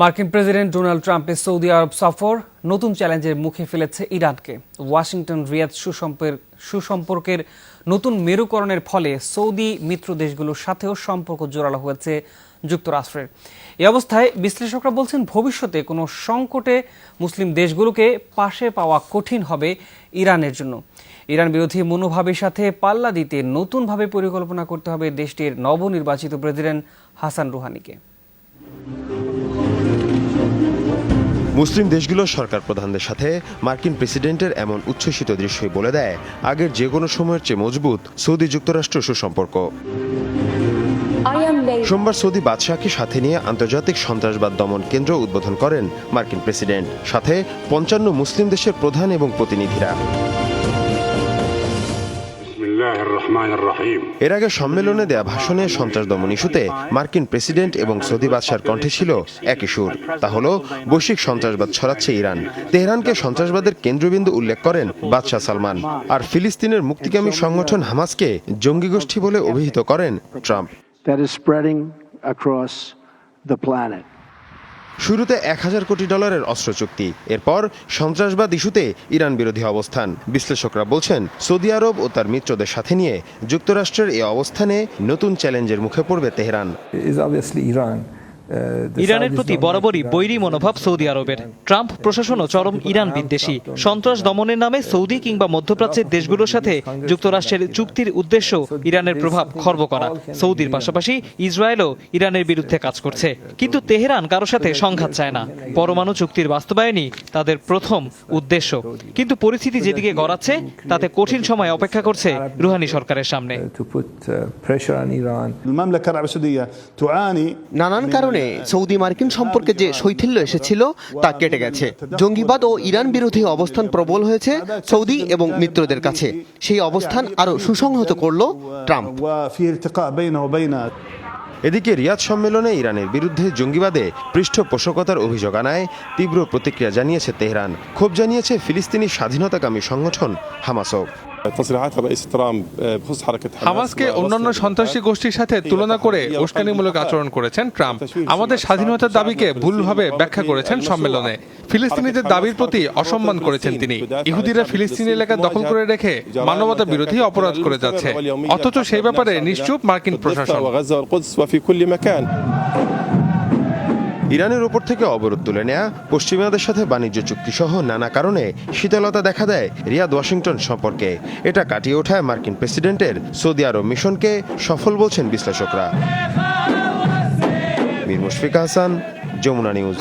মার্কিন president Donald ট্রাম্পের Saudi আরব সফর নতুন চ্যালেঞ্জের মুখে ফেলেছে ইরানকে। ওয়াশিংটন, রিয়াদ সুসম্পের, সুসম্পর্কের নতুন মেরুকরণের ফলে সৌদি মিত্র দেশগুলোর সাথেও সম্পর্ক জোরালো হয়েছে যুক্তরাষ্ট্রের। এ অবস্থায় বিশ্লেষকরা বলছেন, ভবিষ্যতে কোনো সংকটে মুসলিম দেশগুলোকে পাশে পাওয়া কঠিন হবে ইরানের জন্য। ইরান বিরোধী মনোভাবের সাথে পাল্লা দিতে নতুনভাবে পরিকল্পনা করতে হবে দেশটির নবনির্বাচিত প্রেসিডেন্ট হাসান রুহানিকে। মুসলিম দেশগুলোর সরকার প্রধানদের সাথে মার্কিন প্রেসিডেন্টের এমন উচ্ছ্বসিত দৃশ্যই বলে দেয় আগের যে কোনো সময়ের চেয়ে মজবুত সৌদি যুক্তরাষ্ট্র সুসম্পর্ক। সোমবার সৌদি বাদশাহকে সাথে নিয়ে আন্তর্জাতিক সন্ত্রাসবাদ দমন কেন্দ্র উদ্বোধন করেন মার্কিন প্রেসিডেন্ট সাথে পঞ্চান্ন মুসলিম দেশের প্রধান এবং প্রতিনিধিরা। এর আগে সম্মেলনে দেয়া ভাষণে সন্ত্রাস দমন ইস্যুতে মার্কিন প্রেসিডেন্ট এবং সৌদি বাদশার কণ্ঠে ছিল একই সুর। তা হল বৈশ্বিক সন্ত্রাসবাদ ছড়াচ্ছে ইরান। তেহরানকে সন্ত্রাসবাদের কেন্দ্রবিন্দু উল্লেখ করেন বাদশাহ সালমান। আর ফিলিস্তিনের মুক্তিকামী সংগঠন হামাসকে জঙ্গি গোষ্ঠী বলে অভিহিত করেন Trump. That is spreading across the planet. শুরুতে এক হাজার কোটি ডলারের অস্ত্র চুক্তি। এরপর সন্ত্রাসবাদ ইস্যুতে ইরান বিরোধী অবস্থান। বিশ্লেষকরা বলছেন, সৌদি আরব ও তার মিত্রদের সাথে নিয়ে যুক্তরাষ্ট্রের এই অবস্থানে নতুন চ্যালেঞ্জের মুখে পড়বে তেহরান। ইরানের প্রতি বরাবরই বৈরী মনোভাব সৌদি আরবের। ট্রাম্প প্রশাসনও চরম ইরান বিদ্বেষী। সন্ত্রাস দমনের নামে সৌদি কিংবা মধ্যপ্রাচ্যের দেশগুলোর সাথে যুক্তরাষ্ট্রের চুক্তির উদ্দেশ্য ইরানের প্রভাব খর্ব করা। সৌদির পাশাপাশি ইসরায়েলও ইরানের বিরুদ্ধে কাজ করছে। কিন্তু তেহরান কারও সাথে সংঘাত চায় না। পরমাণু চুক্তির বাস্তবায়নই তাদের প্রথম উদ্দেশ্য। কিন্তু পরিস্থিতি যেদিকে গড়াচ্ছে তাতে কঠিন সময় অপেক্ষা করছে রুহানি সরকারের সামনে। নানান কারণে কারণে সৌদি মার্কিন সম্পর্কে যে শৈথিল্য এসেছিল তা কেটে গেছে। জঙ্গিবাদ ও ইরান বিরোধী অবস্থান প্রবল হয়েছে সৌদি এবং মিত্রদের কাছে। সেই অবস্থান আরও সুসংহত করল ট্রাম্প। এদিকে রিয়াদ সম্মেলনে ইরানের বিরুদ্ধে জঙ্গিবাদে পৃষ্ঠপোষকতার অভিযোগ আনায় তীব্র প্রতিক্রিয়া জানিয়েছে তেহরান। ক্ষোভ জানিয়েছে ফিলিস্তিনি স্বাধীনতাকামী সংগঠন হামাসক تصريحات الرئيس ترامب بخصوص حركة হামাসকে অন্যান্য সন্ত্রাসী গোষ্ঠীর সাথে তুলনা করে উস্কানিমূলক আচরণ করেছেন ট্রাম্প আমাদের স্বাধীনতার দাবিকে ভুলভাবে ব্যাখ্যা করেছেন সম্মেলনে ফিলিস্তিনিদের দাবির প্রতি অসম্মান করেছেন তিনি ইহুদিরা ফিলিস্তিনি এলাকা দখল করে রেখে মানবতা বিরোধী অপরাধ করে যাচ্ছে অথচ সেই ব্যাপারে নিশ্চুপ মার্কিন প্রশাসন ইরানের ওপর থেকে অবরোধ তুলে নেয়া পশ্চিমাদের সাথে বাণিজ্য চুক্তি সহ নানা কারণে শীতলতা দেখা দেয় রিয়াদ ওয়াশিংটন সম্পর্কে। এটা কাটিয়ে ওঠায় মার্কিন প্রেসিডেন্টের সৌদি আরব মিশনকে সফল বলছেন বিশ্লেষকরা। মীর মুশফিক হাসান যমুনা নিউজ।